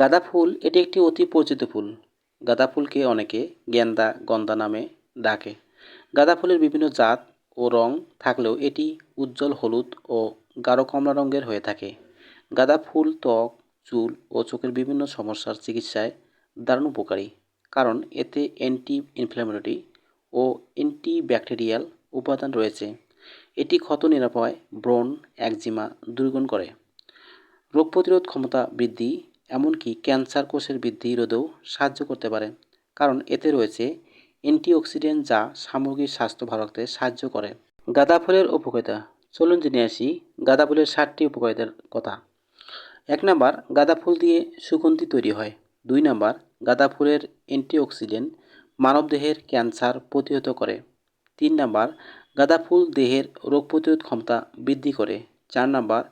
গাঁদা ফুল, এটি একটি অতি পরিচিত ফুল। গাঁদা ফুলকে অনেকে গেন্দা, গন্দা নামে ডাকে। গাঁদা ফুলের বিভিন্ন জাত ও রং থাকলেও এটি উজ্জ্বল হলুদ ও গাঢ় কমলা রঙের হয়ে থাকে। গাঁদা ফুল, ত্বক, চুল ও চোখের বিভিন্ন সমস্যার চিকিৎসায় দারুণ উপকারী, কারণ এতে অ্যান্টি ইনফ্ল্যামেটরি ও অ্যান্টিব্যাকটেরিয়াল উপাদান রয়েছে। এটি ক্ষত নিরাপয় ব্রণ, একজিমা দূরীকরণ করে। রোগ প্রতিরোধ ক্ষমতা বৃদ্ধি এমনকি ক্যান্সার কোষের বৃদ্ধি রোধেও সাহায্য করতে পারে, কারণ এতে রয়েছে অ্যান্টিঅক্সিডেন্ট যা সামগ্রিক স্বাস্থ্য ভালো রাখতে সাহায্য করে। গাঁদা ফুলের উপকারিতা। চলুন জেনে আসি গাঁদা ফুলের সাতটি উপকারিতার কথা। এক নাম্বার, গাঁদা ফুল দিয়ে সুগন্ধি তৈরি হয়। দুই নাম্বার, গাঁদা ফুলের অ্যান্টিঅক্সিডেন্ট মানবদেহের ক্যান্সার প্রতিহত করে। তিন নাম্বার, গাঁদা ফুল দেহের রোগ প্রতিরোধ ক্ষমতা বৃদ্ধি করে। চার নাম্বার,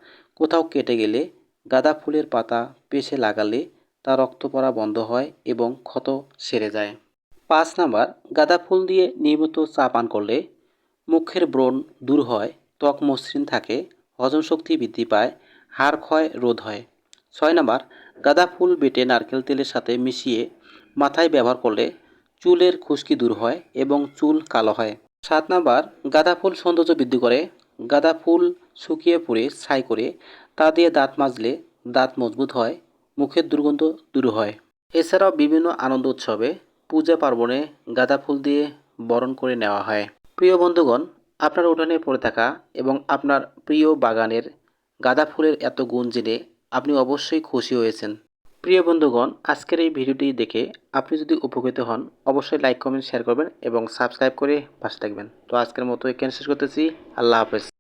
কোথাও কেটে গেলে গাঁদা ফুলের পাতা পেশে লাগালে তা রক্ত পড়া বন্ধ হয় এবং ক্ষত সেরে যায়। পাঁচ নাম্বার, গাঁদা ফুল দিয়ে নিয়মিত চা পান করলে মুখের ব্রণ দূর হয়, ত্বক মসৃণ থাকে, হজম শক্তি বৃদ্ধি পায়, হাড় ক্ষয় রোধ হয়। ছয় নাম্বার, গাঁদা ফুল বেটে নারকেল তেলের সাথে মিশিয়ে মাথায় ব্যবহার করলে চুলের খুশকি দূর হয় এবং চুল কালো হয়। সাত নাম্বার, গাঁদা ফুল সৌন্দর্য বৃদ্ধি করে। গাঁদা ফুল শুকিয়ে পড়ে ছাই করে, তা দিয়ে দাঁত মাজলে দাঁত মজবুত হয়, মুখের দুর্গন্ধ দূর হয়। এছাড়াও বিভিন্ন আনন্দ উৎসবে পূজা পার্বণে গাঁদা ফুল দিয়ে বরণ করে নেওয়া হয়। প্রিয় বন্ধুগণ, আপনার উঠানে পড়ে থাকা এবং আপনার প্রিয় বাগানের গাঁদা ফুলের এত গুণ জেনে আপনি অবশ্যই খুশি হয়েছেন। প্রিয় বন্ধুগণ, আজকের এই ভিডিওটি দেখে আপনি যদি উপকৃত হন, অবশ্যই লাইক, কমেন্ট, শেয়ার করবেন এবং সাবস্ক্রাইব করে পাশে থাকবেন। তো আজকের মতো এখানে শেষ করতেছি। আল্লাহ হাফেজ।